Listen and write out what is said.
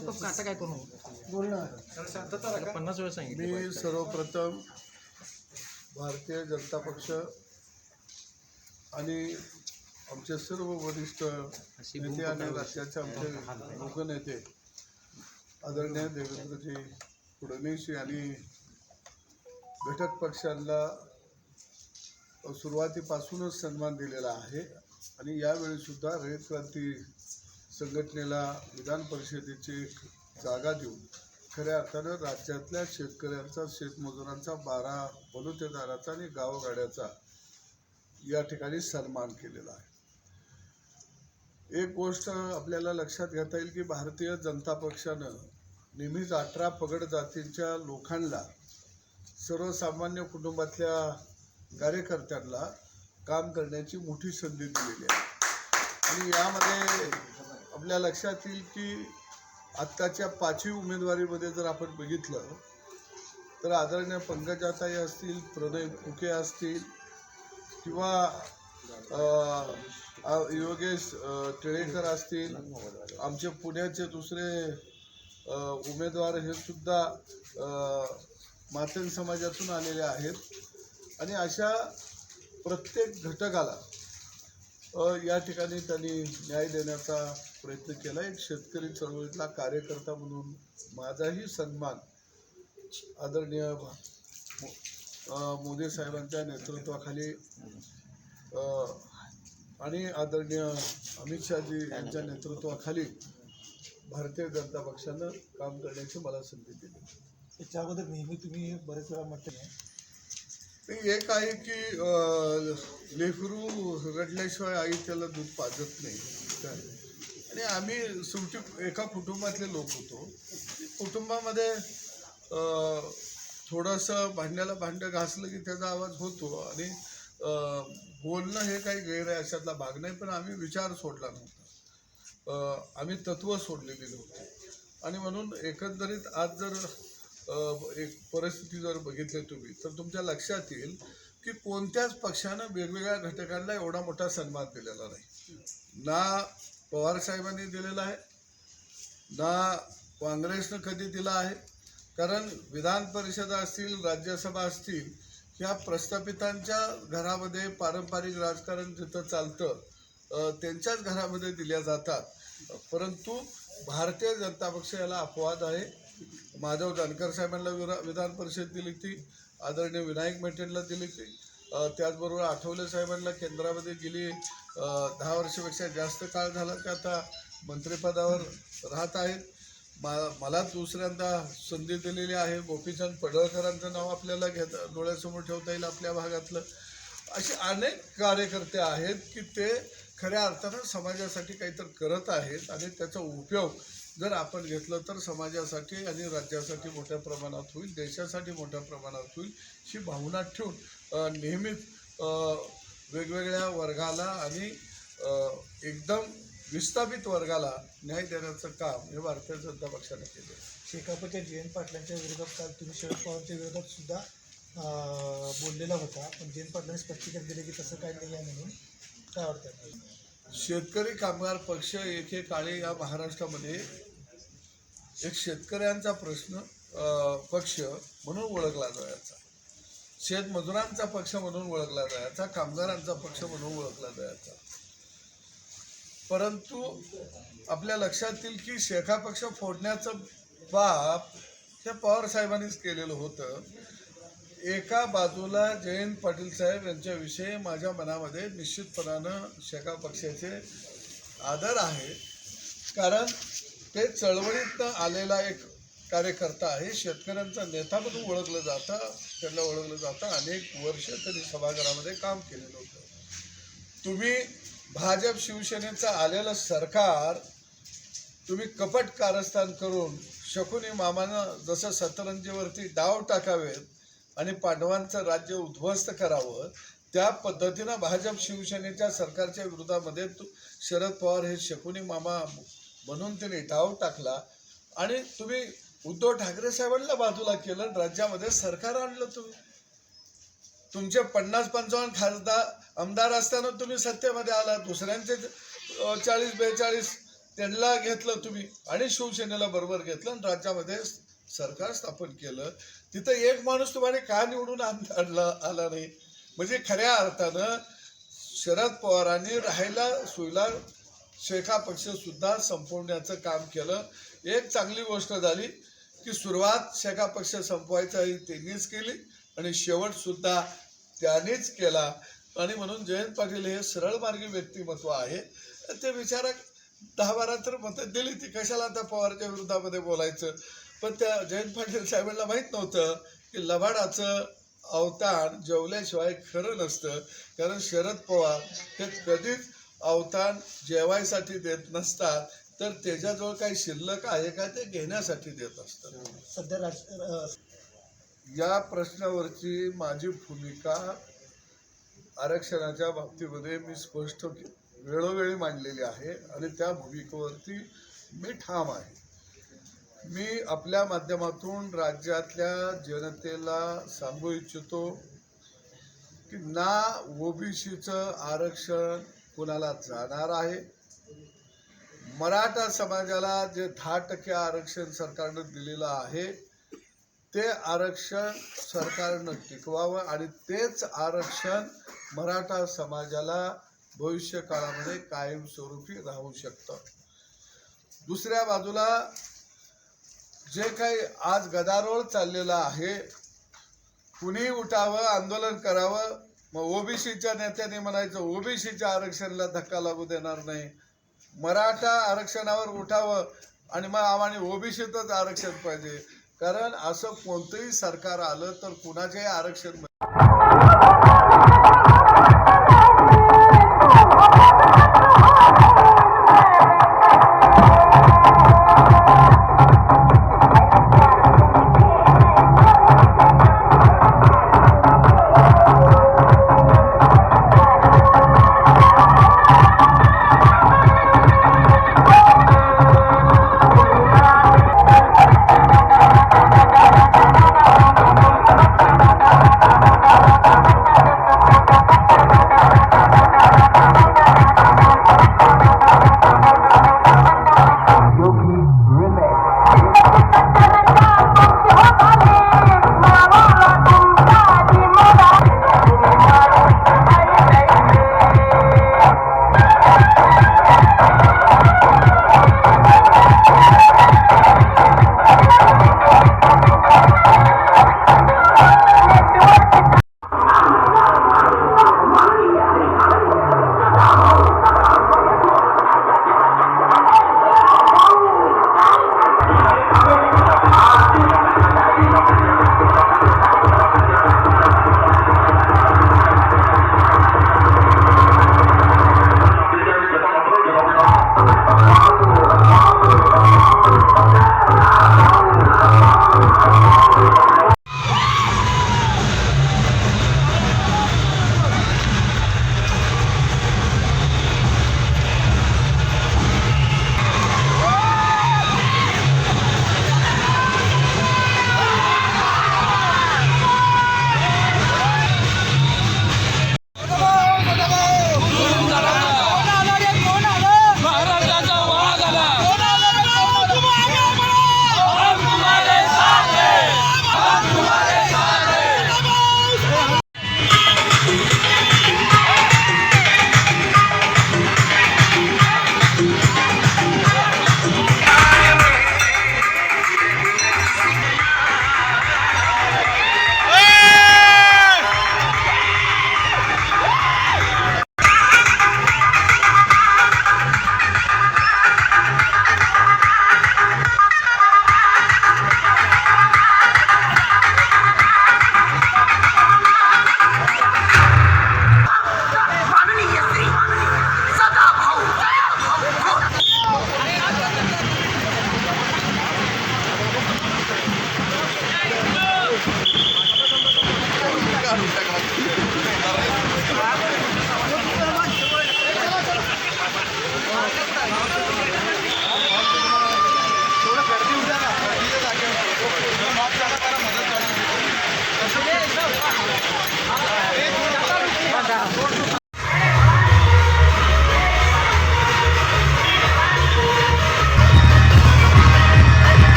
गप आता काय करू नको. पन्नास वेळ सांगितलं. मी सर्वप्रथम भारतीय जनता पक्ष आणि आमचे सर्व वरिष्ठ नेते आणि राज्याचे आमचे लोकनेते आदरणीय देवेंद्रजी फडणवीस यांनी घटक पक्षांना सुरुवातीपासूनच सन्मान दिलेला आहे आणि यावेळी सुद्धा रयत क्रांती संघटनेला विधान परिषदेची एक जागा देऊन खऱ्या अर्थानं राज्यातल्या शेतकऱ्यांचा शेतमजुरांचा बारा बलुतेदाराचा आणि गावगाड्याचा या ठिकाणी सन्मान केलेला आहे. एक गोष्ट आपल्याला लक्षात घेता येईल की भारतीय जनता पक्षानं नेहमीच अठरा पगड जातींच्या लोकांना सर्वसामान्य कुटुंबातल्या कार्यकर्त्यांना काम करण्याची मोठी संधी दिलेली आहे. आणि यामध्ये आपल्या लक्षात येईल की आत्ताच्या पाचवी उमेदवारीमध्ये जर आपण बघितलं तर आदरणीय पंकजाताई असतील प्रणय फुके असतील किंवा योगेश टिळेकर असतील आमचे पुण्याचे दुसरे उमेदवार हे सुद्धा मातंग समाजातून आलेले आहेत. आणि अशा प्रत्येक घटकाला या ठिकाणी त्यांनी न्याय देण्याचा प्रयत्न केला. एक शेतकरी चळवळीतला कार्यकर्ता म्हणून माझाही सन्मान आदरणीय मो- मोदी साहेबांच्या नेतृत्वाखाली आणि आदरणीय अमित शहाजी यांच्या नेतृत्वाखाली भारतीय जनता पक्षानं काम करण्याची मला संधी दिली. याच्या अगोदर नेहमी तुम्ही बरेच वेळा म्हटले. एक आहे की लेकरू रडल्याशिवाय आई त्याला दूध पाजत नाही. आणि आम्ही शेवटी एका कुटुंबातले लोक होतो. कुटुंबामध्ये थोडंसं भांड्याला भांडं घासलं की त्याचा आवाज होतो आणि बोलणं हे काही गैर आहे अशातला भाग नाही पण आम्ही विचार सोडला नव्हता. आम्ही तत्व सोडलेली नव्हती. आणि म्हणून एकंदरीत आज जर एक परिस्थिती जर बघितली तुम्ही तर तुमच्या लक्षात येईल की कोणत्याच पक्षानं वेगवेगळ्या घटकांना एवढा मोठा सन्मान दिलेला नाही. ना पवार साहेबांनी दिलेला आहे ना काँग्रेसनं कधी दिला आहे. कारण विधान परिषदा असतील राज्यसभा असतील ह्या प्रस्थापितांच्या घरामध्ये पारंपरिक राजकारण जिथं चालतं त्यांच्याच घरामध्ये दिल्या जातात. परंतु भारतीय जनता पक्ष याला अपवाद आहे. माधव जानकर साहेबांना विरा विधान परिषद दिली होती. आदरणीय विनायक मेटेंना दिली होती. त्याचबरोबर आठवले साहेबांना केंद्रामध्ये गेली. दहा वर्षापेक्षा जास्त काळ झाला ते आता मंत्रिपदावर राहत आहेत. मा मला दुसऱ्यांदा संधी दिलेली आहे. गोपीचंद पडळकरांचं नाव आपल्याला घेता डोळ्यासमोर ठेवता येईल आपल्या भागातलं. असे अनेक कार्यकर्ते आहेत की ते खऱ्या अर्थानं समाजासाठी काहीतरी करत आहेत आणि त्याचा उपयोग जर आपण घेतलं तर समाजासाठी आणि राज्यासाठी मोठ्या प्रमाणात होईल देशासाठी मोठ्या प्रमाणात होईल ही भावना ठेवून नेहमीच वेगवेगळ्या वर्गाला आणि एकदम विस्थापित वर्गाला न्याय देण्याचं काम हे भारतीय जनता पक्षाने केलं शेकापच्या जयंत पाटलांच्या विरोधात काल तुम्ही शरद पवारांच्या विरोधात सुद्धा बोललेला होता. पण जयंत पाटलांनी स्पष्टीकरण दिले की तसं काही नाही आहे म्हणून काय वाटतं शेतकरी कामगार पक्ष एकेकाळी या महाराष्ट्रामध्ये एक शेतकऱ्यांचा प्रश्न पक्ष म्हणून ओळखला जायचा. शेतमजुरांचा पक्ष म्हणून ओळखला जायचा कामगारांचा पक्ष म्हणून ओळखला जायचा. परंतु आपल्या लक्षात येईल की शेखा पक्ष फोडण्याचं बाप हे पवार साहेबांनीच केलेलं होतं. एका बाजूला जयंत पाटील साहेब यांच्याविषयी माझ्या मनामध्ये निश्चितपणानं शेका पक्षाचे आदर आहे. कारण ते चळवळीतनं आलेला एक कार्यकर्ता आहे. शेतकऱ्यांचा नेता म्हणून ओळखलं जातं. त्यांना ओळखलं जातं. अनेक वर्ष त्यांनी सभागृहामध्ये काम केलेलं होतं. तुम्ही भाजप शिवसेनेचं आलेलं सरकार तुम्ही कपट कारस्थान करून शकुनी मामानं जसं सतरंजीवरती डाव टाकावेत आणि पांडवांचं राज्य उद्ध्वस्त करावं त्या पद्धतीनं भाजप शिवसेनेच्या सरकारच्या विरोधामध्ये शरद पवार हे शकुनी मामा म्हणून त्यांनी डाव टाकला. आणि तुम्ही उद्धव ठाकरे साहेबांना बाजूला केलं आणि राज्यामध्ये सरकार आणलं तुम्ही. तुमचे पन्नास पंचावन्न खासदार आमदार असताना तुम्ही सत्तेमध्ये आला दुसऱ्यांचे चाळीस बेचाळीस त्यांना घेतलं तुम्ही. आणि शिवसेनेला बरोबर घेतलं आणि राज्यामध्ये सरकार स्थापन केलं. तिथं एक माणूस तुम्हाला का निवडून आणला आला नाही? म्हणजे खऱ्या अर्थानं शरद पवारांनी राहायला सोयीला शेखा पक्ष सुद्धा संपवण्याचं काम केलं. एक चांगली गोष्ट झाली की सुरुवात शेखा पक्ष संपवायचा ही त्यांनीच केली आणि शेवट सुद्धा त्यानेच केला. आणि म्हणून जयंत पाटील हे सरळ मार्गी व्यक्तिमत्व आहे. ते विचारक दहा बारा तर मतं दिली ती कशाला आता पवारच्या विरोधामध्ये बोलायचं? पण त्या जयंत पाटील साहेबांना माहीत नव्हतं की लबाडाचं अवतान जेवल्याशिवाय खरं नसतं. कारण शरद पवार हे कधीच अवतान जेवायसाठी देत नसतात तर त्याच्याजवळ काही शिल्लक आहे का ते घेण्यासाठी देत असतात. सध्या राज या प्रश्नावरची माझी भूमिका आरक्षणाच्या बाबतीमध्ये मी स्पष्ट वेळोवेळी मांडलेली आहे आणि त्या भूमिकेवरती मी ठाम आहे. मी आपल्या माध्यमातून राज्यातल्या जनतेला सांगू इच्छितो की ना ओबीसीचं आरक्षण कुणाला जाणार आहे? मराठा समाजाला जे दहा टक्के आरक्षण सरकारनं दिलेलं आहे ते आरक्षण सरकारनं टिकवावं आणि तेच आरक्षण मराठा समाजाला भविष्य काळामध्ये कायमस्वरूपी राहू शकतं. दुसऱ्या बाजूला जे काही आज गदारोळ चाललेला आहे कुणी उठावं आंदोलन करावं मग ओबीसीच्या नेत्याने म्हणायचं ओबीसीच्या आरक्षणाला धक्का लागू देणार नाही. मराठा आरक्षणावर उठावं आणि मग आम्हाला ओबीसीतच आरक्षण पाहिजे. कारण असं कोणतंही सरकार आलं तर कुणाच्याही आरक्षण